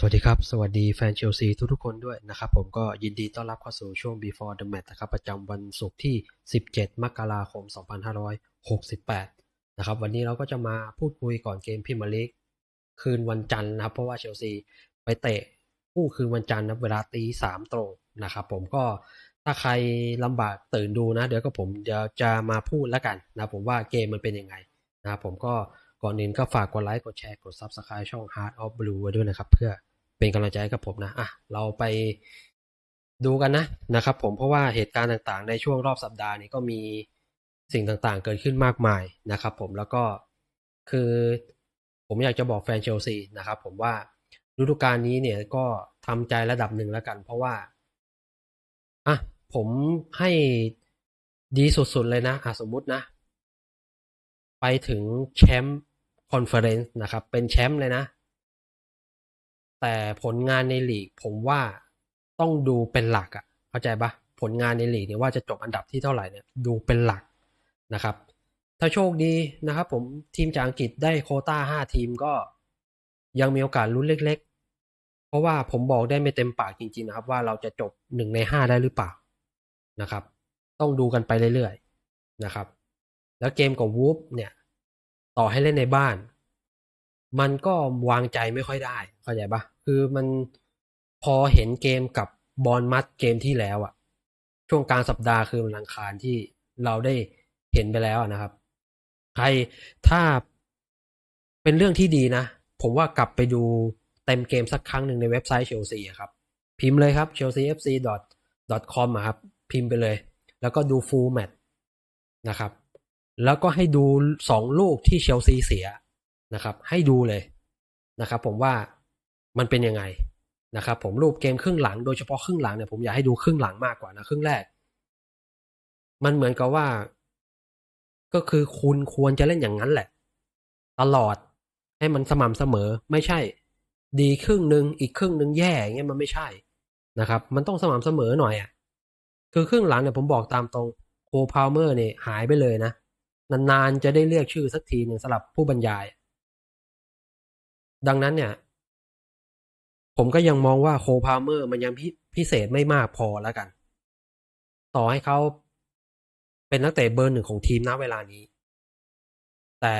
สวัสดีครับ สวัสดีแฟนเชลซีทุกๆคนด้วยนะครับผมก็ยินดีต้อนรับเข้าสู่ช่วง before the match นะครับประจำวันศุกร์ที่ 17 มกราคม 2568 นะครับวันนี้เราก็จะมาพูดคุยก่อนเกมพรีเมียร์ลีกคืนวันจันทร์นะครับ เพราะว่าเชลซีไปเตะคู่คืนวันจันทร์นะเวลาตีสามตรงนะครับผมก็ถ้าใครลำบากตื่นดูนะ เดี๋ยวก็ผมจะจะมาพูดแล้วกันนะผมว่าเกมมันเป็นยังไงนะผมก็ก่อนอื่นก็ฝากกดไลค์กดแชร์กด Subscribe ช่อง Heart of Blue ไว้ด้วยนะครับเพื่อ เป็นกำลังใจกับผมนะอะเราไปดูกันนะนะครับ ผมเพราะว่าเหตุการณ์ต่างๆ ในช่วงรอบสัปดาห์นี้ก็มีสิ่งต่างๆ เกิดขึ้นมากมายนะครับ ผมแล้วก็คือผมอยากจะบอกแฟนเชลซีนะครับผมว่าฤดูกาลนี้เนี่ยก็ทำใจระดับหนึ่งแล้วกัน เพราะว่าอะผมให้ดีสุดๆเลยนะอะสมมุตินะ ไปถึงแชมป์คอนเฟอเรนซ์นะครับ เป็นแชมป์เลยนะ แต่ผลงานในลีกผมว่าต้องดูเป็นหลักอะเข้าใจปะผลงานในลีกเนี่ยว่าจะจบอันดับที่เท่าไหร่เนี่ยดูเป็นหลักนะครับ ถ้าโชคดีนะครับ ผมทีมจากอังกฤษได้โคต้าห้าทีมก็ยังมีโอกาสลุ้นเล็ก ๆ เพราะว่าผมบอกได้ไม่เต็มปากจริง ๆ นะครับ ว่าเราจะจบหนึ่งในห้าได้หรือเปล่านะครับ ต้องดูกันไปเรื่อยๆนะครับ แล้วเกมกับวูฟเนี่ย ต่อให้เล่นในบ้าน มันก็วางใจไม่ค่อยได้ เข้าใจปะคือมันพอเห็นเกมกับบอลมัดเกมที่แล้วอะช่วงกลางสัปดาห์คือวันอังคารที่เราได้เห็นไปแล้วนะครับ ใครถ้าเป็นเรื่องที่ดีนะ ผมว่ากลับไปดูเต็มเกมสักครั้งหนึ่งในเว็บไซต์เชลซีครับ พิมพ์เลยครับ chelseafc.com อะครับ พิมพ์ไปเลย แล้วก็ดู full match นะครับ แล้วก็ให้ดูสองลูกที่เชลซีเสีย นะครับ ให้ดูเลยนะครับ ผมว่ามันเป็นยังไงนะครับ ผมรูปเกมครึ่งหลังโดยเฉพาะครึ่งหลังเนี่ยผมอยากให้ดูครึ่งหลังมากกว่านะครึ่งแรก มันเหมือนกับว่า ก็คือคุณควรจะเล่นอย่างนั้นแหละ ตลอดให้มันสม่ำเสมอไม่ใช่ ดีครึ่งหนึ่งอีกครึ่งหนึ่งแย่เงี้ยมันไม่ใช่นะครับ มันต้องสม่ำเสมอหน่อยอะคือครึ่งหลังเนี่ยผมบอกตามตรงโคพาวเมอร์เนี่ยหายไปเลยนะนานๆจะได้เรียกชื่อสักทีหนึ่งสำหรับผู้บรรยาย ดังนั้นเนี่ย ผมก็ยังมองว่าโคพาวเมอร์มันยังพิพิเศษไม่มากพอแล้วกัน ต่อให้เขาเป็นนักเตะเบอร์หนึ่งของทีมณเวลานี้ แต่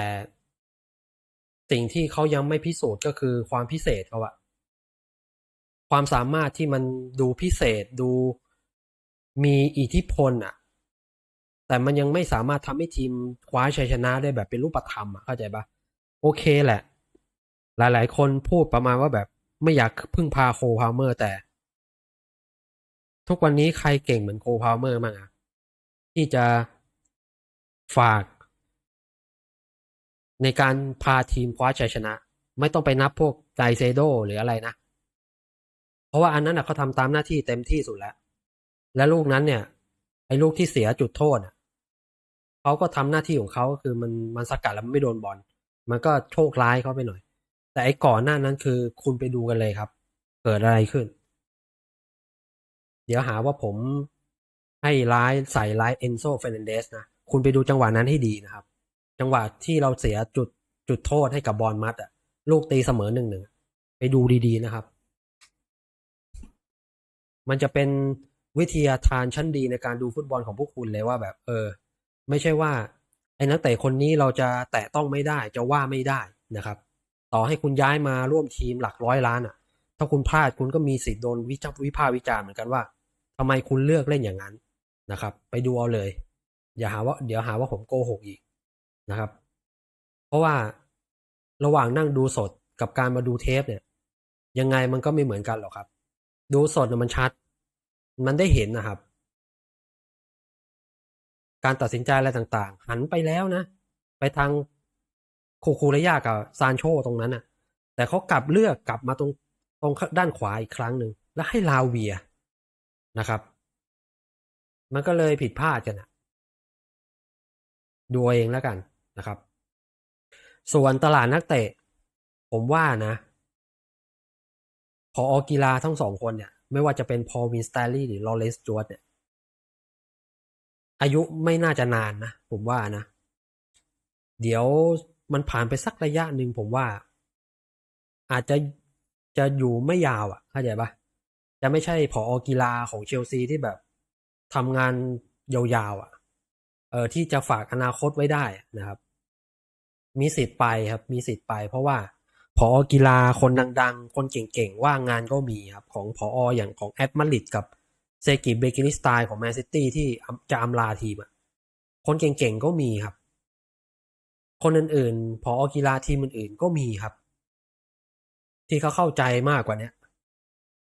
สิ่งที่เขายังไม่พิสูจน์ก็คือความพิเศษเขาอะความสามารถที่มันดูพิเศษดูมีอิทธิพลอะแต่มันยังไม่สามารถทำให้ทีมคว้าชัยชนะได้แบบเป็นรูปธรรมอะเข้าใจปะโอเคแหละ หลาย ๆ คนพูดประมาณว่าแบบไม่อยากพึ่งพาโคพาวเมอร์แต่ ทุกวันนี้ใครเก่งเหมือนโคพาวเมอร์มั้งอะที่จะฝาก ในการพาทีมคว้าชัยชนะ ไม่ต้องไปนับพวกไกเซโดหรืออะไรนะ เพราะว่าอันนั้นนะเขาทำตามหน้าที่เต็มที่สุดแล้ว และลูกนั้นเนี่ย ไอ้ลูกที่เสียจุดโทษอะเขาก็ทำหน้าที่ของเขาก็คือมันมันสกัดแล้วมันไม่โดนบอลมันก็โชคร้ายเขาไปหน่อย แต่ไอ้ก่อนหน้านั้นคือคุณไปดูกันเลยครับ เกิดอะไรขึ้น เดี๋ยวหาว่าผมให้ร้ายใส่ร้ายเอนโซเฟรนเดสนะ คุณไปดูจังหวะนั้นให้ดีนะครับ จังหวะที่เราเสียจุดจุดโทษให้กับบอลมัดอะลูกตีเสมอหนึ่งหนึ่งไปดูดีๆนะครับ มันจะเป็นวิทยาทานชั้นดีในการดูฟุตบอลของพวกคุณเลยว่าแบบ เออ ไม่ใช่ว่า ไอ้นักเตะคนนี้เราจะแตะต้องไม่ได้จะว่าไม่ได้นะครับ ต่อให้คุณย้ายมาร่วมทีมหลักร้อยล้านอะ ถ้าคุณพลาดคุณก็มีสิทธิ์โดนวิจารวิพากษ์วิจารณ์เหมือนกันว่าทำไมคุณเลือกเล่นอย่างนั้นนะครับ ไปดูเอาเลย อย่าหาว่าเดี๋ยวหาว่าผมโกหกอีกนะครับ เพราะว่าระหว่างนั่งดูสดกับการมาดูเทปเนี่ย ยังไงมันก็ไม่เหมือนกันหรอกครับ ดูสดมันชัด มันได้เห็นนะครับ การตัดสินใจอะไรต่างๆ หันไปแล้วนะ ไปทาง โคคูระยากับซานโชตรงนั้นน่ะ แต่เขากลับเลือกกลับมาตรงตรงด้านขวาอีกครั้งหนึ่งแล้วให้ลาเวียนะครับ มันก็เลยผิดพลาดกันนะดูเองแล้วกันนะครับ ส่วนตลาดนักเตะ ผมว่านะพออกีฬาทั้งสองคนเนี่ย ไม่ว่าจะเป็นพอวินสตาลี่หรือลอเรนซ์จวดเนี่ย อายุไม่น่าจะนานนะ ผมว่านะ เดี๋ยว มันผ่านไปสักระยะหนึ่งผมว่า อาจจะจะอยู่ไม่ยาวอะเข้าใจปะจะไม่ใช่ผอกีฬาของเชลซีที่แบบทำงานยาวๆอะ เออที่จะฝากอนาคตไว้ได้นะครับ มีสิทธิ์ไปครับ มีสิทธิ์ไป เพราะว่าผอกีฬาคนดังๆ คนเก่งๆ ว่างงานก็มีครับ ของผออย่างของแอดมาริดกับเซกิเบกินิสไตล์ของแมนซิตี้ที่จะอำลาทีมอะคนเก่งๆ ก็มีครับ คนอื่นๆ พอกีฬาทีมอื่นๆ ก็มีครับ ที่เขาเข้าใจมากกว่าเนี้ย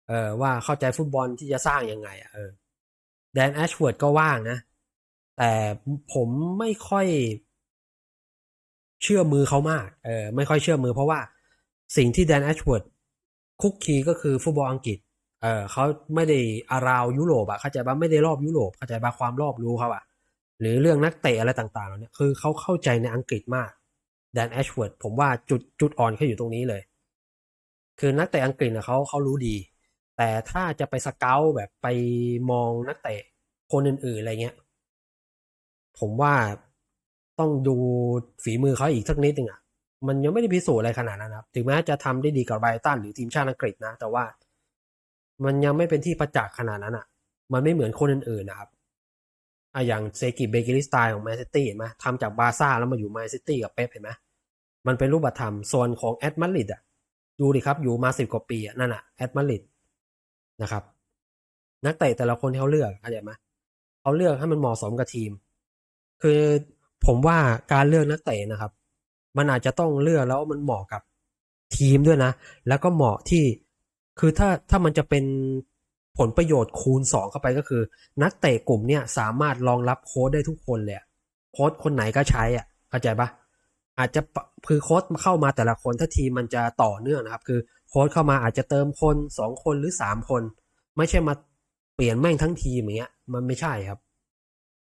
เออว่าเข้าใจฟุตบอลที่จะสร้างยังไงอะเออแดนแอชเวิร์ดก็ว่างนะ แต่ผมไม่ค่อย เชื่อมือเขามากเออไม่ค่อยเชื่อมือเพราะว่าสิ่งที่แดนแอชเวิร์ดคุกคีก็คือฟุตบอลอังกฤษเออเขาไม่ได้อาราวยุโรปอะเข้าใจปะไม่ได้รอบยุโรปเข้าใจปะความรอบรู้เขาอะ หรือเรื่องนักเตะอะไรต่างๆเหล่านี้คือเขาเข้าใจในอังกฤษมากแดนแอชเวิร์ดผมว่าจุดจุดอ่อนเขาอยู่ตรงนี้เลย คือนักเตะอังกฤษนะเขาเขารู้ดี แต่ถ้าจะไปสเกลแบบไปมองนักเตะคนอื่นๆอะไรเงี้ย ผมว่าต้องดูฝีมือเขาอีกสักนิดหนึ่งอะมันยังไม่ได้พิสูจน์อะไรขนาดนั้นครับ ถึงแม้จะทำได้ดีกับไบรตันหรือทีมชาติอังกฤษนะ แต่ว่ามันยังไม่เป็นที่ประจักษ์ขนาดนั้นอะ มันไม่เหมือนคนอื่นๆนะครับ อะอย่างเซกิเบเกลิสไตล์ของแมนซิตี้เห็นไหมทำจากบาซ่าแล้วมาอยู่แมนซิตี้กับเป๊ปเห็นไหมมันเป็นรูปธรรมส่วนของแอดมาริดอะดูดิครับอยู่มาสิบกว่าปีนั่นอะแอดมาริดนะครับนักเตะแต่ละคนที่เขาเลือกเข้าใจไหมเขาเลือกให้มันเหมาะสมกับทีม คือผมว่าการเลือกนักเตะนะครับ มันอาจจะต้องเลือกแล้วมันเหมาะกับทีมด้วยนะ แล้วก็เหมาะที่คือถ้าถ้ามันจะเป็น ผลประโยชน์คูณสองเข้าไปก็คือ นักเตะกลุ่มเนี่ยสามารถรองรับโค้ดได้ทุกคนเลยโค้ดคนไหนก็ใช้อะเข้าใจปะอาจจะคือโค้ดเข้ามาแต่ละคนถ้าทีมมันจะต่อเนื่องนะครับ คือโค้ดเข้ามาอาจจะเติมคนสองคนหรือสามคน ไม่ใช่มาเปลี่ยนแม่งทั้งทีมอย่างเงี้ย มันไม่ใช่ครับ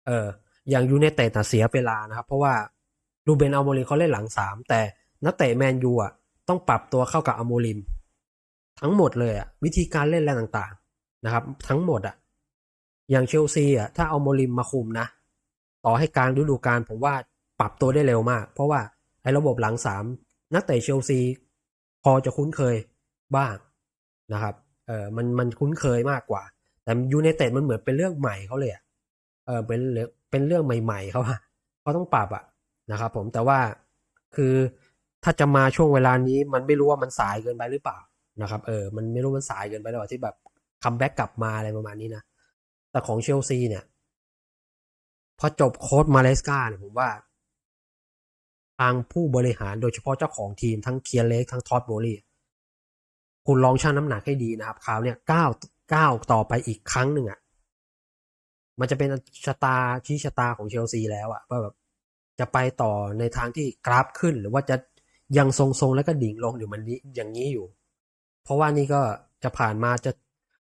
เอออย่างยูเนเต็ดเสียเวลานะครับ เพราะว่าลูเบนอัลโมริมเขาเล่นหลังสามแต่นักเตะแมนยูอะต้องปรับตัวเข้ากับอัลโมริม ทั้งหมดเลยอะวิธีการเล่นอะไรต่าง นะครับ ทั้งหมดอะอย่างเชลซีอะถ้าเอาโมริมมาคุมนะ ต่อให้กลางฤดูกาลผมว่าปรับตัวได้เร็วมาก เพราะว่าไอ้ระบบหลังสามนักเตะเชลซี พอจะคุ้นเคยบ้างนะครับเออมันมันคุ้นเคยมากกว่า แต่ยูเนเต็ดมันเหมือนเป็นเรื่องใหม่เขาเลยอะเออเป็นเป็นเรื่องใหม่ ๆเขาอะเขาต้องปรับอะนะครับ ผมแต่ว่าคือถ้าจะมาช่วงเวลานี้มันไม่รู้ว่ามันสายเกินไปหรือเปล่านะครับ เออ มันไม่รู้มันสายเกินไปหรือเปล่าที่แบบ คัมแบ็กกลับมาอะไรประมาณนี้นะ แต่ของเชลซีเนี่ย พอจบโค้ดมาเลสกาเนี่ยผมว่า ทางผู้บริหารโดยเฉพาะเจ้าของทีมทั้งเคียร์เล็กทั้งทอดโบลี่คุณลองชั่งน้ำหนักให้ดีนะครับคราวเนี่ยก้าวก้าวต่อไปอีกครั้งหนึ่งอะ่ะ มันจะเป็นชะตาชี้ชะตาของเชลซีแล้วอะว่าแบบจะไปต่อในทางที่กราฟขึ้น หรือว่าจะยังทรงๆแล้วก็ดิ่งลงอยู่มันนี้อย่างนี้อยู่ เพราะว่านี่ก็จะผ่านมาจะ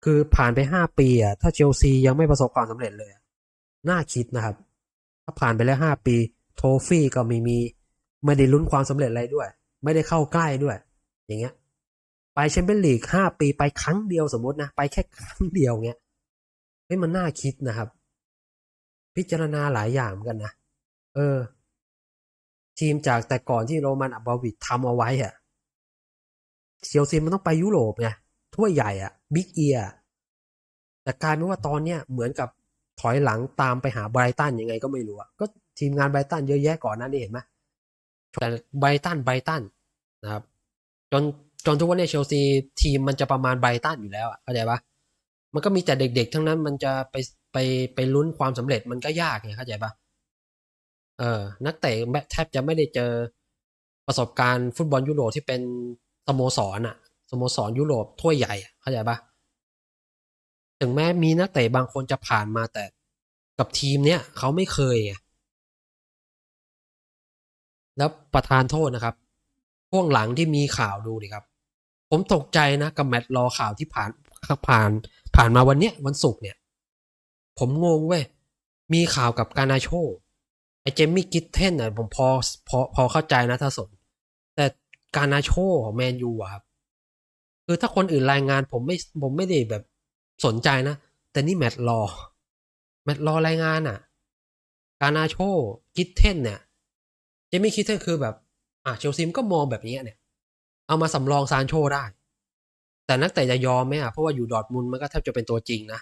คือผ่านไปห้าปีอะถ้าเชลซียังไม่ประสบความสำเร็จเลย น่าคิดนะครับ ถ้าผ่านไปแล้วห้าปี โทฟี่ก็ไม่มี ไม่ได้ลุ้นความสำเร็จอะไรด้วย ไม่ได้เข้าใกล้ด้วย อย่างเงี้ย ไปแชมเปี้ยนลีกห้าปีไปครั้งเดียวสมมตินะ ไปแค่ครั้งเดียวเงี้ยเฮ้ยมันน่าคิดนะครับ พิจารณาหลายอย่างเหมือนกันนะเออ ทีมจากแต่ก่อนที่โรมันอับบาวิดทำเอาไว้อะเชลซีมันต้องไปยุโรปไง ถ้วยใหญ่อะบิ๊กเอียแต่กลายเป็นว่าตอนเนี้ยเหมือนกับถอยหลังตามไปหาไบรตันยังไงก็ไม่รู้อะก็ทีมงานไบรตันเยอะแยะก่อนนั้นนี่เห็นไหมแต่ไบรตันไบรตันนะครับจนจนทุกวันนี้เชลซีทีมมันจะประมาณไบรตันอยู่แล้วอะเข้าใจปะมันก็มีแต่เด็กๆ ทั้งนั้นมันจะไปไปไปลุ้นความสำเร็จมันก็ยากไงเข้าใจปะเออนักเตะแทบจะไม่ได้เจอประสบการณ์ฟุตบอลยุโรปที่เป็นสโมสรอะ สโมสรยุโรปถ้วยใหญ่เข้าใจปะถึงแม้มีนักเตะบางคนจะผ่านมาแต่กับทีมเนี้ยเขาไม่เคย แล้วประธานโทษนะครับช่วงหลังที่มีข่าวดูดิครับ ผมตกใจนะกับแมตช์รอข่าวที่ผ่านผ่านผ่านมาวันเนี้ยวันศุกร์เนี่ย ผมงงเว้ยมีข่าวกับกานาโชไอเจมมี่กิทเทนน่ะผมพอพอพอเข้าใจนะถ้าสนแต่กานาโชของแมนยูอะครับ คือถ้าคนอื่นรายงานผมไม่ผมไม่ได้แบบสนใจนะ แต่นี่แมตรอ แมตรอรายงานอะ กานาโชกิทเทนเนี่ยเจมี่กิทเทนคือแบบ อะเชลซีมก็มองแบบนี้เนี่ย เอามาสำรองซานโชได้ แต่นักเตะจะยอมไหมอะเพราะว่าอยู่ดอทมุนมันก็แทบจะเป็นตัวจริงนะ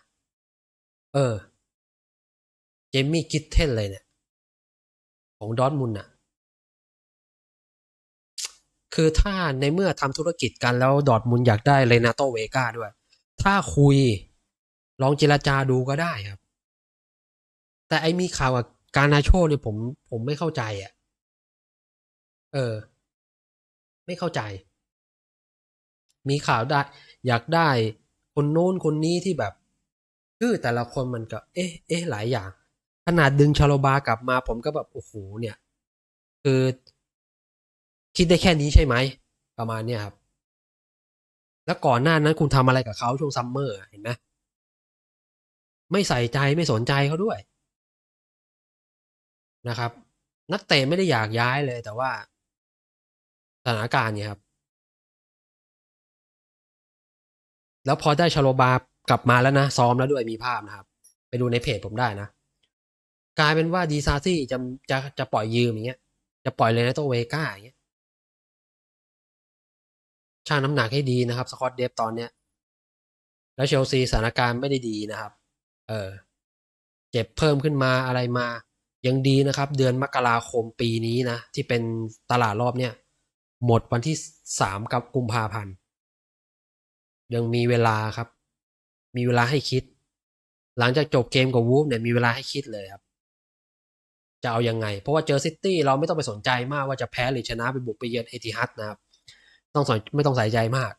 เออ เจมี่กิทเทนเลยเนี่ย ของดอทมุนด์อะ คือถ้าในเมื่อทำธุรกิจกันแล้วดอร์ทมุนอยากได้เลนาโตเวกาด้วย ถ้าคุย ลองเจรจาดูก็ได้ครับ แต่ไอ้มีข่าวกับการนาโชเนี่ยผม ผมไม่เข้าใจอะ เออ ไม่เข้าใจ มีข่าวได้ อยากได้คนโน้นคนนี้ที่แบบชื่อแต่ละคนมันก็ เอ๊ะ เอ๊ะ หลายอย่าง ขนาดดึงชาโลบากลับมาผมก็แบบ โอ้โหเนี่ย คือ คิดได้แค่นี้ใช่ไหม ประมาณเนี้ยครับ แล้วก่อนหน้านั้นคุณทำอะไรกับเขาช่วงซัมเมอร์เห็นไหมไม่ใส่ใจไม่สนใจเขาด้วยนะครับ นักเตะไม่ได้อยากย้ายเลย แต่ว่าสถานการณ์เนี่ยครับ แล้วพอได้ชาโลบากลับมาแล้วนะ ซ้อมแล้วด้วยมีภาพนะครับ ไปดูในเพจผมได้นะ กลายเป็นว่าดีซาซี่จะจะจะปล่อยยืมอย่างเงี้ย จะปล่อยเลยนะตัวเวก้าอย่างเงี้ย ช่างน้ำหนักให้ดีนะครับสกอตเดฟตอนเนี้ย แล้วเชลซีสถานการณ์ไม่ได้ดีนะครับ เออ เจ็บเพิ่มขึ้นมาอะไรมา ยังดีนะครับ เดือนมกราคมปีนี้นะ ที่เป็นตลาดรอบเนี้ยหมดวันที่สามกับกุมภาพันธ์ยังมีเวลาครับ มีเวลาให้คิด หลังจากจบเกมกับวูฟเนี่ยมีเวลาให้คิดเลยครับ จะเอายังไง เพราะว่าเจอซิตี้เราไม่ต้องไปสนใจมากว่าจะแพ้หรือชนะไปบุกไปเยือนเอติฮัดนะครับ ต้องสนไม่ต้องใส่ใจมาก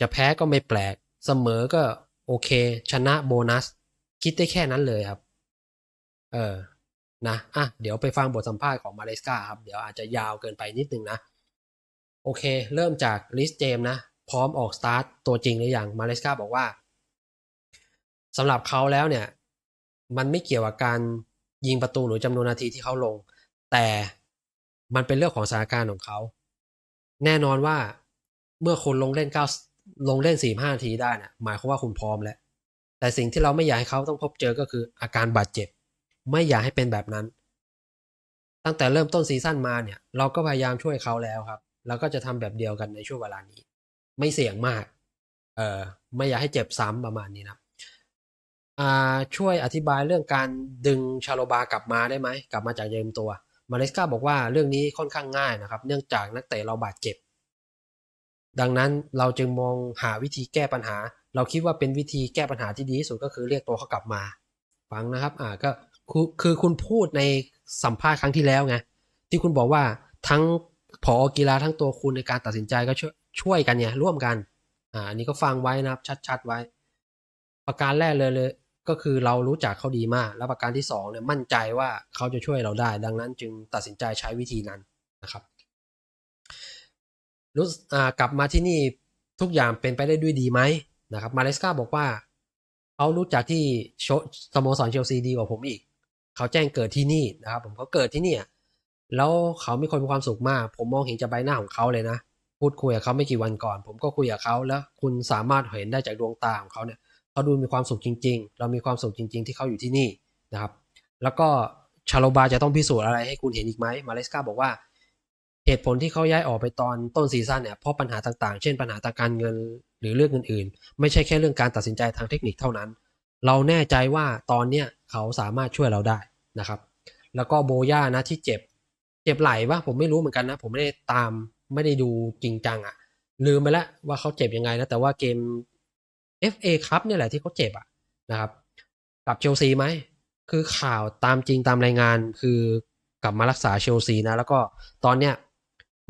จะแพ้ก็ไม่แปลก เสมอก็โอเค ชนะโบนัส คิดได้แค่นั้นเลยครับ เออนะอะเดี๋ยวไปฟังบทสัมภาษณ์ของมาเลสกาครับ เดี๋ยวอาจจะยาวเกินไปนิดนึงนะ โอเค เริ่มจากลิสเจมนะ พร้อมออกสตาร์ทตัวจริงหรือยังมาเลสกาบอกว่าสำหรับเขาแล้วเนี่ย มันไม่เกี่ยวกับการยิงประตูหรือจำนวนนาทีที่เขาลง แต่มันเป็นเรื่องของสถานการณ์ของเขา แน่นอนว่าเมื่อคุณลงเล่นเก้าลงเล่นสี่ห้านาทีได้นะหมายความว่าคุณพร้อมแล้ว แต่สิ่งที่เราไม่อยากให้เขาต้องพบเจอก็คืออาการบาดเจ็บ ไม่อยากให้เป็นแบบนั้น ตั้งแต่เริ่มต้นซีซั่นมาเนี่ย เราก็พยายามช่วยเขาแล้วครับแล้วก็จะทำแบบเดียวกันในช่วงเวลานี้ ไม่เสี่ยงมาก เออไม่อยากให้เจ็บซ้ำประมาณนี้นะอ่าช่วยอธิบายเรื่องการดึงชาโลบากลับมาได้ไหม กลับมาจากเยิมตัว มาเลสกาบอกว่าเรื่องนี้ค่อนข้างง่ายนะครับ เนื่องจากนักเตะเราบาดเจ็บ ดังนั้นเราจึงมองหาวิธีแก้ปัญหา เราคิดว่าเป็นวิธีแก้ปัญหาที่ดีที่สุดก็คือเรียกตัวเขากลับมา ฟังนะครับ อ่าก็คือคุณพูดในสัมภาษณ์ครั้งที่แล้วไงที่คุณบอกว่าทั้งผอกีฬาทั้งตัวคุณในการตัดสินใจก็ช่วยช่วยกันเนี่ยร่วมกัน อ่าอันนี้ก็ฟังไว้นะครับ ชัดๆไว้ ประการแรกเลยเลย ก็คือเรารู้จักเขาดีมาก แล้วประการที่สองเนี่ยมั่นใจว่าเขาจะช่วยเราได้ ดังนั้นจึงตัดสินใจใช้วิธีนั้นนะครับรู้กลับมาที่นี่ทุกอย่างเป็นไปได้ด้วยดีไหมนะครับมาเลสกาบอกว่าเขารู้จักที่โชสโมสรเชลซีดีกว่าผมอีก เขาแจ้งเกิดที่นี่นะครับ ผมเขาเกิดที่นี่แล้วเขามีคนมีความสุขมาก ผมมองเห็นจากใบหน้าของเขาเลยนะ พูดคุยกับเขาไม่กี่วันก่อน ผมก็คุยกับเขาแล้วคุณสามารถเห็นได้จากดวงตาของเขาเนี่ย เขาดูมีความสุขจริง ๆ เรามีความสุขจริง ๆ ที่เขาอยู่ที่นี่นะครับ แล้วก็ชาโลบาจะต้องพิสูจน์อะไรให้คุณเห็นอีกไหมมาเลสกาบอกว่าเหตุผลที่เขาย้ายออกไปตอนต้นซีซั่นเนี่ยเพราะปัญหาต่างๆ เช่นปัญหาทางการเงินหรือเรื่องอื่นๆ ไม่ใช่แค่เรื่องการตัดสินใจทางเทคนิคเท่านั้น เราแน่ใจว่าตอนเนี้ยเขาสามารถช่วยเราได้นะครับ แล้วก็โบย่านะที่เจ็บ เจ็บไหล่ปะผมไม่รู้เหมือนกันนะ ผมไม่ได้ตามไม่ได้ดูจริงจังอะลืมไปแล้วว่าเขาเจ็บยังไงนะแต่ว่าเกม FA ครับเนี่ยแหละที่เขาเจ็บอะนะครับกับเชลซีไหมคือข่าวตามจริงตามรายงานคือกลับมารักษาเชลซีนะ แล้วก็ตอนเนี้ย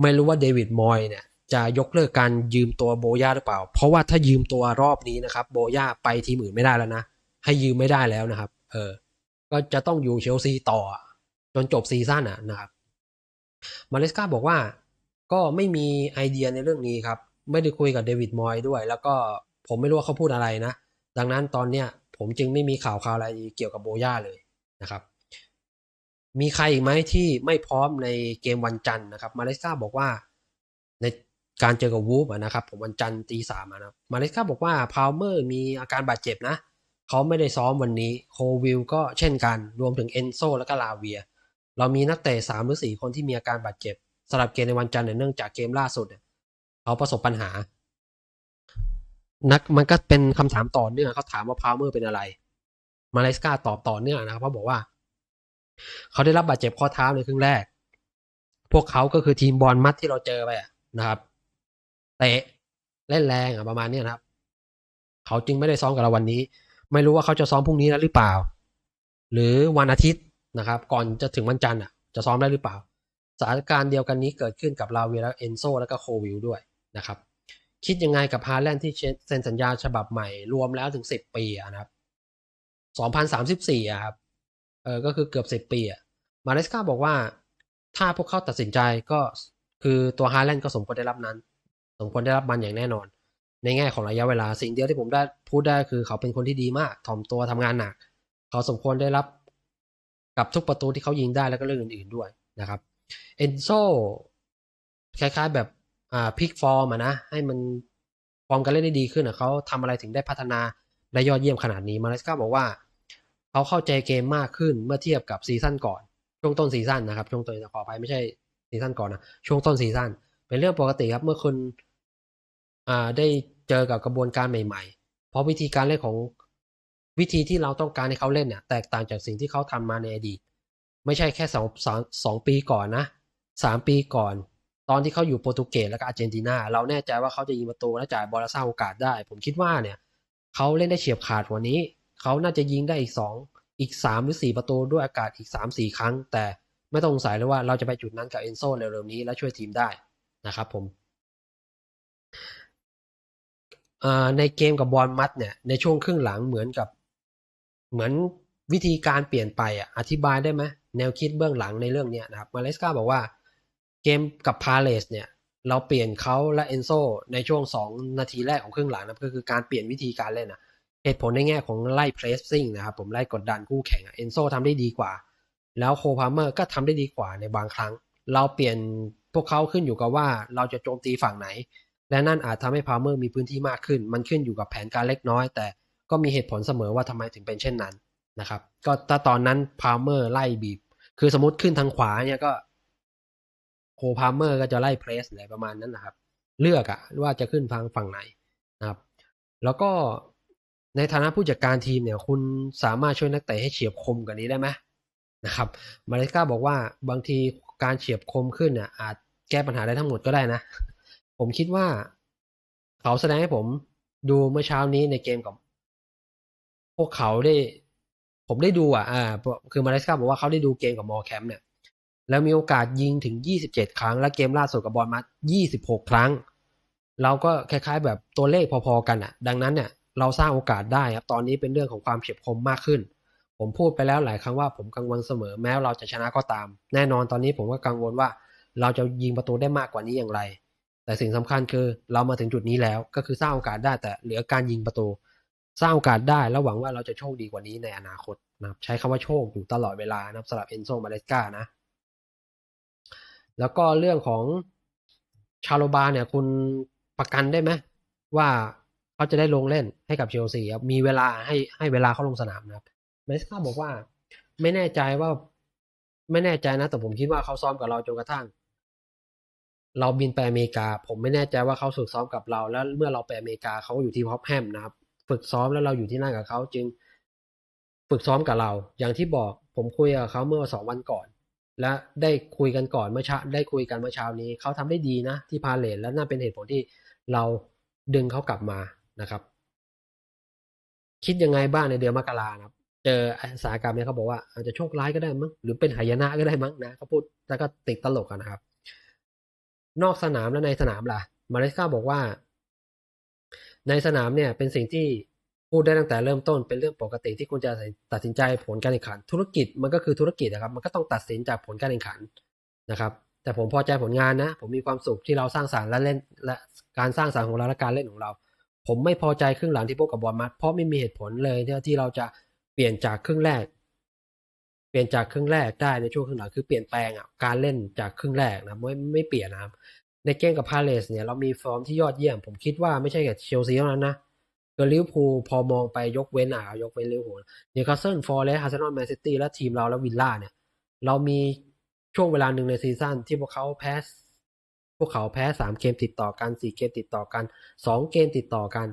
ไม่รู้ว่าเดวิดมอยเนี่ยจะยกเลิกการยืมตัวโบย่าหรือเปล่า เพราะว่าถ้ายืมตัวรอบนี้นะครับ โบย่าไปทีมอื่นไม่ได้แล้วนะ ให้ยืมไม่ได้แล้วนะครับ เออ ก็จะต้องอยู่เชลซีต่อ จนจบซีซั่นอะนะครับ มาเลสกาบอกว่าก็ไม่มีไอเดียในเรื่องนี้ครับ ไม่ได้คุยกับเดวิดมอยด้วย แล้วก็ ผมไม่รู้ว่าเขาพูดอะไรนะ ดังนั้นตอนเนี้ยผมจึงไม่มีข่าวข่าวอะไรเกี่ยวกับโบย่าเลยนะครับ มีใครอีกไหมที่ไม่พร้อมในเกมวันจันทร์นะครับ มาเลสกาบอกว่าในการเจอกับวูฟนะครับ ผมวันจันทร์ตีสามนะมาเลสกาบอกว่าพาวเมอร์มีอาการบาดเจ็บนะเขาไม่ได้ซ้อมวันนี้โควิลก็เช่นกันรวมถึงเอนโซและก็ลาเวีย เรามีนักเตะสามหรือสี่คนที่มีอาการบาดเจ็บสำหรับเกมในวันจันทร์เนื่องจากเกมล่าสุดเขาประสบปัญหา นักมันก็เป็นคำถามต่อเนื่องเขาถามว่าพาวเมอร์เป็นอะไร มาเลสกาตอบต่อเนื่องนะครับเขาบอกว่า เขาได้รับบาดเจ็บข้อเท้าในครึ่งแรก พวกเขาก็คือทีมบอลมัดที่เราเจอไปนะครับเตะเล่นแรงอะประมาณนี้นะครับ เขาจึงไม่ได้ซ้อมกับเราวันนี้ ไม่รู้ว่าเขาจะซ้อมพรุ่งนี้แล้วหรือเปล่า หรือวันอาทิตย์นะครับ ก่อนจะถึงวันจันทร์อะ จะซ้อมได้หรือเปล่า สถานการณ์เดียวกันนี้เกิดขึ้นกับลาเวียและเอนโซแล้วก็โควิลด้วยนะครับ คิดยังไงกับฮาแลนด์ที่เซ็นสัญญาฉบับใหม่รวมแล้วถึงสิบปีนะครับสองพันสามสิบสี่ครับ เออก็คือเกือบสิบปีอะมาเลสกาบอกว่า ถ้าพวกเขาตัดสินใจก็คือตัวฮาแลนด์ก็สมควรได้รับนั้น สมควรได้รับมันอย่างแน่นอน ในแง่ของระยะเวลาสิ่งเดียวที่ผมได้พูดได้คือเขาเป็นคนที่ดีมากถ่อมตัวทำงานหนัก เขาสมควรได้รับกับทุกประตูที่เขายิงได้แล้วก็เรื่องอื่น ๆด้วยนะครับ เอนโซคล้ายๆแบบ อ่าพิกฟอร์มอะนะให้มันฟอร์มการเล่นได้ดีขึ้นอะเขาทำอะไรถึงได้พัฒนาได้ยอดเยี่ยมขนาดนี้มาเลสกาบอกว่าเขาเข้าใจเกมมากขึ้นเมื่อเทียบกับซีซั่นก่อน ช่วงต้นซีซั่นนะครับ ช่วงต้นขออภัยไม่ใช่ซีซั่นก่อนนะช่วงต้นซีซั่นเป็นเรื่องปกติครับเมื่อคุณอ่าได้เจอกับกระบวนการใหม่ ๆ เพราะวิธีการเล่นของวิธีที่เราต้องการให้เขาเล่นเนี่ยแตกต่างจากสิ่งที่เขาทำมาในอดีตไม่ใช่แค่สองสองสองปีก่อนนะสามปีก่อน ตอนที่เขาอยู่โปรตุเกสแล้วก็อาร์เจนตินาเราแน่ใจว่าเขาจะยิงประตูและจ่ายบอลและสร้างโอกาสได้ ผมคิดว่าเนี่ยเขาเล่นได้เฉียบขาดกว่านี้ เขาน่าจะยิงได้อีกสองอีกสามหรือสี่ประตูด้วยอากาศอีกสามสี่ครั้ง แต่ไม่ต้องสงสัยเลยว่าเราจะไปจุดนั้นกับเอนโซเร็วๆนี้และช่วยทีมได้นะครับผมในเกมกับบอลมัดเนี่ยในช่วงครึ่งหลังเหมือนกับเหมือนวิธีการเปลี่ยนไปอะอธิบายได้ไหมแนวคิดเบื้องหลังในเรื่องเนี้ยนะครับมาเลสกาบอกว่า มกับพาเลสเนี่ย เราเปลี่ยนเขาและเอนโซในช่วง 2 นาทีแรกของครึ่งหลังนะก็คือการเปลี่ยนวิธีการเล่นนะเหตุผลในแง่ของไล่เพรสซิ่งนะครับผมไล่กดดันคู่แข่งเอนโซทำได้ดีกว่า แล้วโคพาเมอร์ก็ทำได้ดีกว่าในบางครั้ง เราเปลี่ยนพวกเขาขึ้นอยู่กับว่าเราจะโจมตีฝั่งไหน และนั่นอาจทำให้พาเมอร์มีพื้นที่มากขึ้น มันขึ้นอยู่กับแผนการเล็กน้อย แต่ก็มีเหตุผลเสมอว่าทำไมถึงเป็นเช่นนั้นนะครับก็ถ้าตอนนั้นพาเมอร์ไล่บีบ คือสมมติขึ้นทางขวาเนี่ยก็ โคพาร์เมอร์ก็จะไล่เพรสอะไรประมาณนั้นนะครับ เลือกอะว่าจะขึ้นทางฝั่งไหนนะครับ แล้วก็ในฐานะผู้จัดการทีมเนี่ย คุณสามารถช่วยนักเตะให้เฉียบคมกว่านี้ได้ไหมนะครับมาเลสกาบอกว่าบางทีการเฉียบคมขึ้นเนี่ยอาจแก้ปัญหาได้ทั้งหมดก็ได้นะ ผมคิดว่า เขาแสดงให้ผมดูเมื่อเช้านี้ในเกมกับ พวกเขาได้ ผมได้ดูอะอ่าคือมาเลสกาบอกว่าเขาได้ดูเกมกับมอแคมเนี่ย แล้วมีโอกาสยิงถึง 27 ครั้ง และเกมล่าสุดกับบอลมัด26 ครั้ง เราก็คล้ายๆ แบบตัวเลขพอๆกันอะ ดังนั้นเนี่ยเราสร้างโอกาสได้ครับ ตอนนี้เป็นเรื่องของความเฉียบคมมากขึ้น ผมพูดไปแล้วหลายครั้งว่าผมกังวลเสมอแม้เราจะชนะก็ตาม แน่นอนตอนนี้ผมก็กังวลว่า เราจะยิงประตูได้มากกว่านี้อย่างไร แต่สิ่งสำคัญคือเรามาถึงจุดนี้แล้ว ก็คือสร้างโอกาสได้แต่เหลือการยิงประตู สร้างโอกาสได้แล้วหวังว่าเราจะโชคดีกว่านี้ในอนาคตนะครับใช้คำว่าโชคอยู่ตลอดเวลานะครับสำหรับเอนโซมาเลสกานะ แล้วก็เรื่องของชาโลบาเนี่ยคุณประกันได้ไหมว่าเขาจะได้ลงเล่นให้กับเชลซีครับมีเวลาให้ให้เวลาเขาลงสนามนะครับเมสกาบอกว่า ไม่แน่ใจว่า ไม่แน่ใจนะ แต่ผมคิดว่าเขาซ้อมกับเราจนกระทั่ง เราบินไปอเมริกา ผมไม่แน่ใจว่าเขาฝึกซ้อมกับเรา แล้วเมื่อเราไปอเมริกาเขาอยู่ที่ฮอปแฮมนะครับ ฝึกซ้อมแล้วเราอยู่ที่นั่นกับเขาจึง ฝึกซ้อมกับเรา อย่างที่บอก ผมคุยกับเขาเมื่อสองวันก่อน และได้คุยกันก่อนเมื่อเช้าได้คุยกันเมื่อเช้านี้เขาทำได้ดีนะที่พาเลทและน่าเป็นเหตุผลที่เราดึงเขากลับมานะครับ คิดยังไงบ้างในเดือนมกรานะครับ เจอสาหกรรมเนี่ยเขาบอกว่าอาจจะโชคร้ายก็ได้มั้งหรือเป็นหายนะก็ได้มั้งนะเขาพูดแล้วก็ติดตลกกันนะครับ นอกสนามและในสนามล่ะ มาเลสกาบอกว่า ในสนามเนี่ยเป็นสิ่งที่ พูดได้ตั้งแต่เริ่มต้นเป็นเรื่องปกติที่คุณจะตัดสินใจผลการแข่งขัน ธุรกิจมันก็คือธุรกิจนะครับ มันก็ต้องตัดสินจากผลการแข่งขันนะครับ แต่ผมพอใจผลงานนะ ผมมีความสุขที่เราสร้างสารรค์และเล่นและการสร้างสารรค์ของเราและการเล่นของเรา ผมไม่พอใจครึ่งหลังที่พบกับบอลมัดเพราะไม่มีเหตุผลเลยที่เราจะเปลี่ยนจากครึ่งแรก เปลี่ยนจากครึ่งแรกได้ในช่วงครึ่งหลังคือเปลี่ยนแปลงอะการเล่นจากครึ่งแรกนะไม่ไม่เปลี่ยนนะครับในเกมกับพาเลสเนี่ยเรามีฟอร์มที่ยอดเยี่ยม ผมคิดว่าไม่ใช่แค่เชลซีเท่านั้นนะ เกลิเวอร์พูลพอมองไปยกเว้นอะยกเว้นลิเวอร์พูลนิวคาสเซิลฟอร์เรสต์อาร์เซนอลแมนซิตี้และทีมเราและวิลล่าเนี่ย เรามีช่วงเวลาหนึ่งในซีซั่นที่พวกเขาแพ้พวกเขาแพ้สามเกมติดต่อกันสี่เกมติดต่อกันสองเกมติดต่อกัน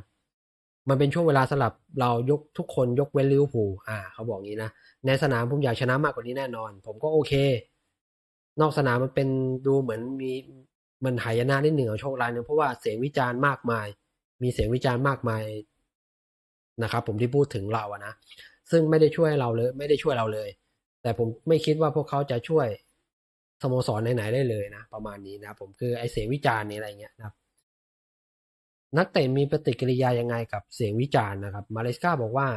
มันเป็นช่วงเวลาสำหรับเรายกทุกคนยกเว้นลิเวอร์พูลอ่า เขาบอกงี้นะ ในสนามผมอยากชนะมากกว่านี้แน่นอน ผมก็โอเค นอกสนามมันเป็นดูเหมือนมีมันหายนะนิดหนึ่งของโชคร้ายนึงเพราะว่าเสียงวิจารณ์มากมาย มีเสียงวิจารณ์มากมาย นะครับผมที่พูดถึงเราอะนะซึ่งไม่ได้ช่วยเราเลย ไม่ได้ช่วยเราเลย แต่ผมไม่คิดว่าพวกเขาจะช่วยสโมสรไหนๆได้เลยนะ ประมาณนี้นะผมคือไอเสียงวิจารณ์นี่อะไรเงี้ยนะครับ นักเตะมีปฏิกิริยายังไงกับเสียงวิจารณ์นะครับมาเลสกาบอกว่า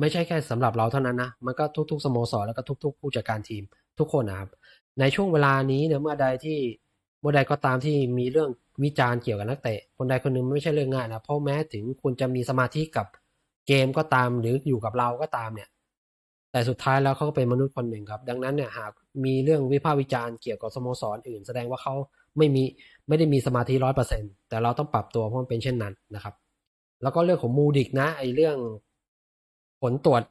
ไม่ใช่แค่สำหรับเราเท่านั้นนะมันก็ทุกๆสโมสรแล้วก็ทุก ๆ ผู้จัดการทีมทุกคนนะครับในช่วงเวลานี้เนี่ยเมื่อใดที่เมื่อใดก็ตามที่มีเรื่อง วิจารณ์เกี่ยวกับนักเตะคนใดคนหนึ่งไม่ใช่เรื่องง่ายนะเพราะแม้ถึงคุณจะมีสมาธิกับเกมก็ตามหรืออยู่กับเราก็ตามเนี่ย แต่สุดท้ายแล้วเขาก็เป็นมนุษย์คนหนึ่งครับ ดังนั้นเนี่ยหากมีเรื่องวิพากษ์วิจารณ์เกี่ยวกับสโมสรอื่น แสดงว่าเขาไม่มีไม่ได้มีสมาธิร้อยเปอร์เซ็นแต่เราต้องปรับตัวเพราะมันเป็นเช่นนั้นนะครับ แล้วก็เรื่องของมูดิกนะไอเรื่องผลตรวจ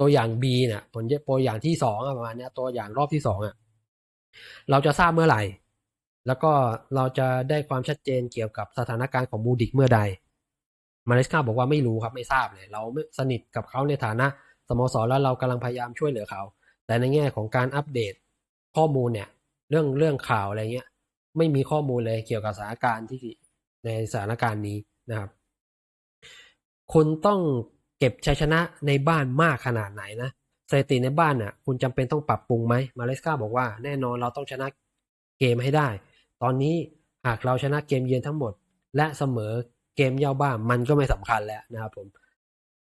ตัวอย่าง B เนี่ยผลตัวอย่างที่สองประมาณนี้ตัวอย่างรอบที่สองอะเราจะทราบเมื่อไหร่ แล้วก็เราจะได้ความชัดเจนเกี่ยวกับสถานการณ์ของมูดิกเมื่อใด มาเลสกาบอกว่าไม่รู้ครับไม่ทราบเลย เราไม่สนิทกับเขาในฐานะสโมสรแล้วเรากำลังพยายามช่วยเหลือเขา แต่ในแง่ของการอัปเดตข้อมูลเนี่ย เรื่องเรื่องข่าวอะไรเงี้ย ไม่มีข้อมูลเลยเกี่ยวกับสถานการณ์ที่ในสถานการณ์นี้นะครับคุณต้องเก็บชัยชนะในบ้านมากขนาดไหนนะสถิติในบ้านน่ะ คุณจำเป็นต้องปรับปรุงไหมมาเลสกาบอกว่าแน่นอนเราต้องชนะเกมให้ได้ ตอนนี้หากเราชนะเกมเยือนทั้งหมด และเสมอเกมเย่าบ้านมันก็ไม่สำคัญแล้วนะครับผม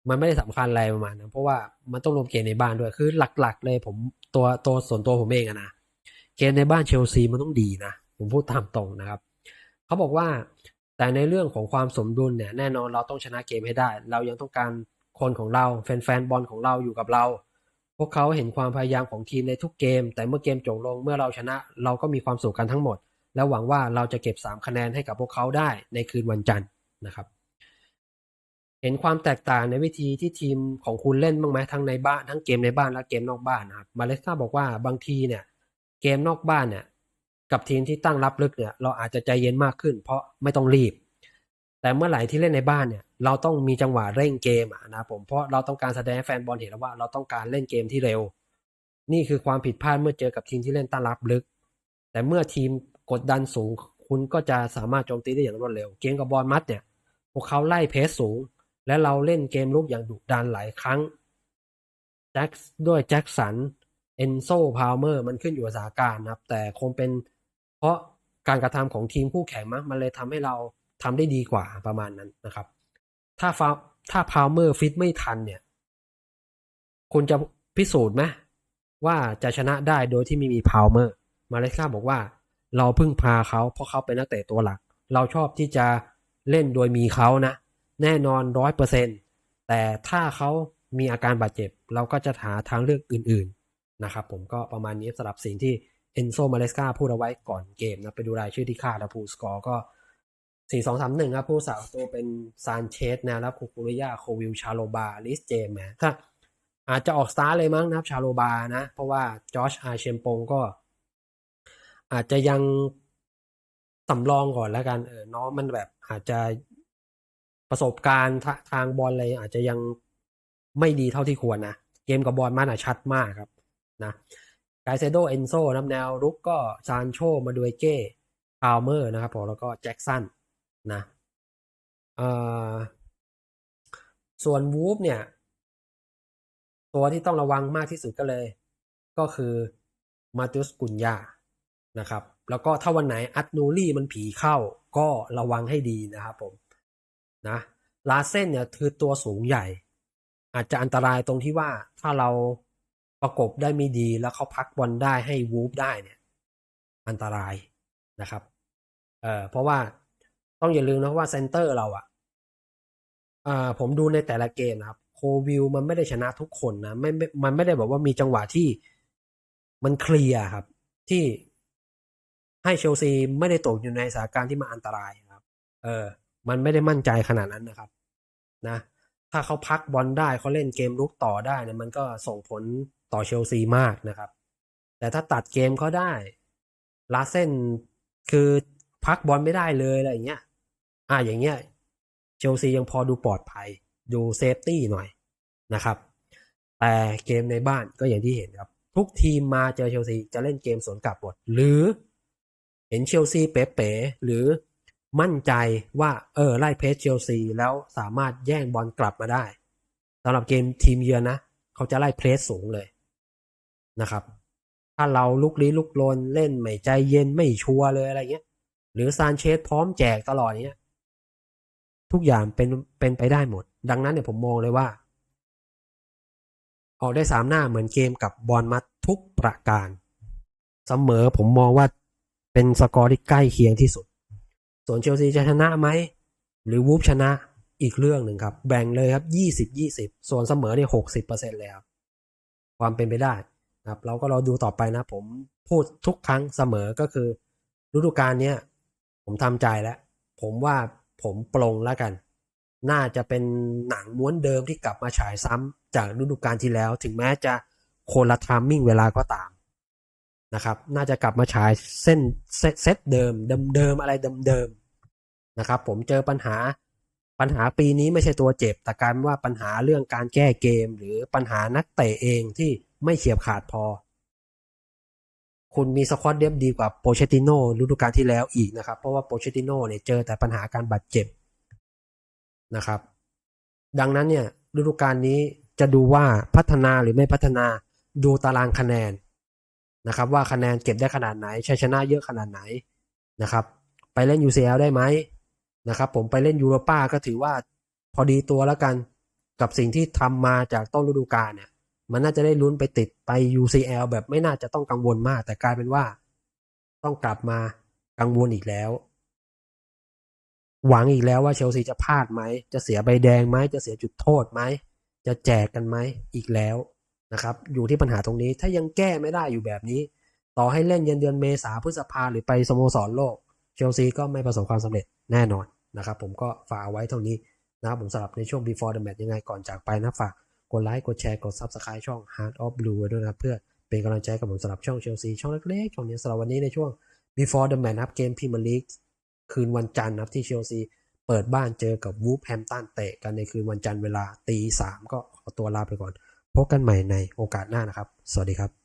มันไม่ได้สำคัญอะไรประมาณนั้นเพราะว่ามันต้องรวมเกมในบ้านด้วยคือหลัก ๆ เลยผมตัวตัวส่วนตัวผมเองนะเกมในบ้านเชลซีมันต้องดีนะ ผมพูดตามตรงนะครับเขาบอกว่าแต่ในเรื่องของความสมดุลเนี่ยแน่นอนเราต้องชนะเกมให้ได้ เรายังต้องการคนของเราแฟนๆบอลของเราอยู่กับเรา พวกเขาเห็นความพยายามของทีมในทุกเกม แต่เมื่อเกมจบลงเมื่อเราชนะ เราก็มีความสุขกันทั้งหมด และหวังว่าเราจะเก็บ 3 คะแนนให้กับพวกเขาได้ในคืนวันจันทร์นะครับ เห็นความแตกต่างในวิธีที่ทีมของคุณเล่นบ้างไหมทั้งในบ้านทั้งเกมในบ้านและเกมนอกบ้านนะครับมาเลสกาบอกว่าบางทีเนี่ยเกมนอกบ้านเนี่ยกับทีมที่ตั้งรับลึกเนี่ยเราอาจจะใจเย็นมากขึ้น เพราะไม่ต้องรีบ แต่เมื่อไหร่ที่เล่นในบ้านเนี่ยเราต้องมีจังหวะเร่งเกมนะผมเพราะเราต้องการแสดงให้แฟนบอลเห็นแล้วว่าเราต้องการเล่นเกมที่เร็ว นี่คือความผิดพลาดเมื่อเจอกับทีมที่เล่นตั้งรับลึก แต่เมื่อทีม กดดันสูง คุณก็จะสามารถโจมตีได้อย่างรวดเร็ว เกมกับบอลมัดเนี่ย พวกเขาไล่เพสสูง และเราเล่นเกมลุกอย่างดุดันหลายครั้งแจ็คด้วยแจ็คสันเอนโซพาวเมอร์มันขึ้นอยู่กับสถานการณ์นะครับ แต่คงเป็นเพราะการกระทำของทีมคู่แข่งมั้งมันเลยทำให้เราทำได้ดีกว่าประมาณนั้นนะครับ ถ้าฟาถ้าพาวเมอร์ฟิตไม่ทันเนี่ย คุณจะพิสูจน์ไหมว่าจะชนะได้โดยที่ไม่มีพาวเมอร์ มาเลสกาบอกว่า เราพึ่งพาเขาเพราะเขาเป็นนักเตะตัวหลัก เราชอบที่จะเล่นโดยมีเขานะ แน่นอนร้อยเปอร์เซ็นแต่ถ้าเขามีอาการบาดเจ็บ เราก็จะหาทางเลือกอื่นๆนะครับผมก็ประมาณนี้สำหรับสิ่งที่เอนโซมาเลสกาพูดเอาไว้ก่อนเกมนะ ไปดูรายชื่อที่คาดแล้วพูสกอร์ก็สี่สองสามหนึ่งครับผู้สาวตัวเป็นซานเชสนะแล้วคูคูริยาโควิลชาโลบาลิสเจมนะถ้าอาจจะออกสตาร์เลยมั้งนะครับชาโลบานะ เพราะว่าจอชอาเชมปงก็ อาจจะยังสำรองก่อนแล้วกันเออน้องมันแบบอาจจะประสบการณ์ทางบอลอะไรอาจจะยังไม่ดีเท่าที่ควรนะเกมกับบอลมันอะชัดมากครับนะไกเซโดเอนโซนะแนวรุกก็ซานโชมาดูเก้พาวเมอร์นะครับผมแล้วก็แจ็คสันนะส่วนวูฟเนี่ย ตัวที่ต้องระวังมากที่สุดก็เลย ก็คือมาติสกุนยา นะครับ แล้วก็ถ้าวันไหนอัตโนูรี่มันผีเข้าก็ระวังให้ดีนะครับผมนะลาเซนเนี่ยคือตัวสูงใหญ่ อาจจะอันตรายตรงที่ว่าถ้าเราประกบได้ไม่ดีแล้วเขาพักบอลได้ให้วูฟได้เนี่ยอันตรายนะครับเอ่อเพราะว่าต้องอย่าลืมนะว่าเซนเตอร์เราอะอ่าผมดูในแต่ละเกมนะครับโควิลมันไม่ได้ชนะทุกคนนะไม่มันไม่ได้บอกว่ามีจังหวะที่มันเคลียร์ครับ ที่ ให้เชลซีไม่ได้ตกอยู่ในสถานการณ์ที่มันอันตรายครับ เออ มันไม่ได้มั่นใจขนาดนั้นนะครับ นะ ถ้าเขาพักบอลได้เขาเล่นเกมลุกต่อได้เนี่ยมันก็ส่งผลต่อเชลซีมากนะครับ แต่ถ้าตัดเกมเขาได้ลาเซนคือพักบอลไม่ได้เลยอะไรอย่างเงี้ย อ่าอย่างเงี้ยเชลซียังพอดูปลอดภัย ดูเซฟตี้หน่อยนะครับ แต่เกมในบ้านก็อย่างที่เห็นครับ ทุกทีมมาเจอเชลซีจะเล่นเกมสวนกลับหมดหรือ ห็นเชลซีเป๋ๆหรือมั่นใจว่าเออไล่เพสเชลซีแล้วสามารถแย่งบอลกลับมาได้สำหรับเกมทีมเยือนนะ เขาจะไล่เพรสสูงเลยนะครับ ถ้าเราลุกลี้ลุกลนเล่นไม่ใจเย็นไม่ชัวร์เลยอะไรเงี้ย หรือซานเชสพร้อมแจกตลอดเนี้ยทุกอย่างเป็นเป็นไปได้หมด ดังนั้นเนี่ยผมมองเลยว่า ออกได้สามหน้าเหมือนเกมกับบอลมัดทุกประการ เสมอผมมองว่า เป็นสกอร์ที่ใกล้เคียงที่สุด ส่วนเชลซีจะชนะไหม หรือวูฟชนะอีกเรื่องหนึ่งครับ แบ่งเลยครับยี่สิบยี่สิบส่วนเสมอเนี่ยหกสิบเปอร์เซ็นเลยครับ ความเป็นไปได้ครับ เราก็รอดูต่อไปนะ ผมพูดทุกครั้งเสมอก็คือฤดูกาลเนี้ยผมทำใจแล้ว ผมว่าผมปลงแล้วกัน น่าจะเป็นหนังม้วนเดิมที่กลับมาฉายซ้ำจากฤดูกาลที่แล้ว ถึงแม้จะคนละทามมิ่งเวลาก็ตาม นะครับน่าจะกลับมาฉายเส้นเซตเซตเดิมเดิมเดิมอะไรเดิมเดิมนะครับผมเจอปัญหาปัญหาปีนี้ไม่ใช่ตัวเจ็บ แต่การว่าปัญหาเรื่องการแก้เกม หรือปัญหานักเตะเองที่ไม่เฉียบขาดพอ คุณมีสควอตเดฟดีกว่าโปเชติโน่ฤดูกาลที่แล้วอีกนะครับ เพราะว่าโปเชติโน่เนี่ยเจอแต่ปัญหาการบาดเจ็บนะครับ ดังนั้นเนี่ยฤดูกาลนี้จะดูว่าพัฒนาหรือไม่พัฒนาดูตารางคะแนน นะครับว่าคะแนนเก็บได้ขนาดไหนชัยชนะเยอะขนาดไหนนะครับไปเล่น UCL ได้ไหมนะครับผมไปเล่นยูโรป้าก็ถือว่าพอดีตัวแล้วกันกับสิ่งที่ทำมาจากต้นฤดูกาลเนี่ยมันน่าจะได้ลุ้นไปติดไป UCL แบบไม่น่าจะต้องกังวลมาก แต่กลายเป็นว่า ต้องกลับมากังวลอีกแล้ว หวังอีกแล้วว่าเชลซีจะพลาดไหม จะเสียใบแดงไหม จะเสียจุดโทษไหม จะแจกกันไหมอีกแล้ว นะครับอยู่ที่ปัญหาตรงนี้ถ้ายังแก้ไม่ได้อยู่แบบนี้ ต่อให้เล่นเย็นเดือนเมษาพฤษภาหรือไปสโมสรโลกเชลซีก็ไม่ประสบความสำเร็จแน่นอนนะครับผมก็ฝากเอาไว้เท่านี้นะครับผมสำหรับในช่วง before the match ยังไงก่อนจากไปนะฝากกดไลค์กดแชร์กด subscribe ช่อง Heart of Blue ด้วยนะเพื่อเป็นกำลังใจกับผมสำหรับช่องเชลซีช่องเล็กๆช่องนี้สำหรับวันนี้ในช่วง before the match นะครับเกมพรีเมียร์ลีกคืนวันจันทร์นะครับที่เชลซีเปิดบ้านเจอกับวูฟแฮมตันเตะกันในคืนวันจันทร์เวลาตีสามก็ขอตัวลาไปก่อน พบกันใหม่ในโอกาสหน้านะครับ สวัสดีครับ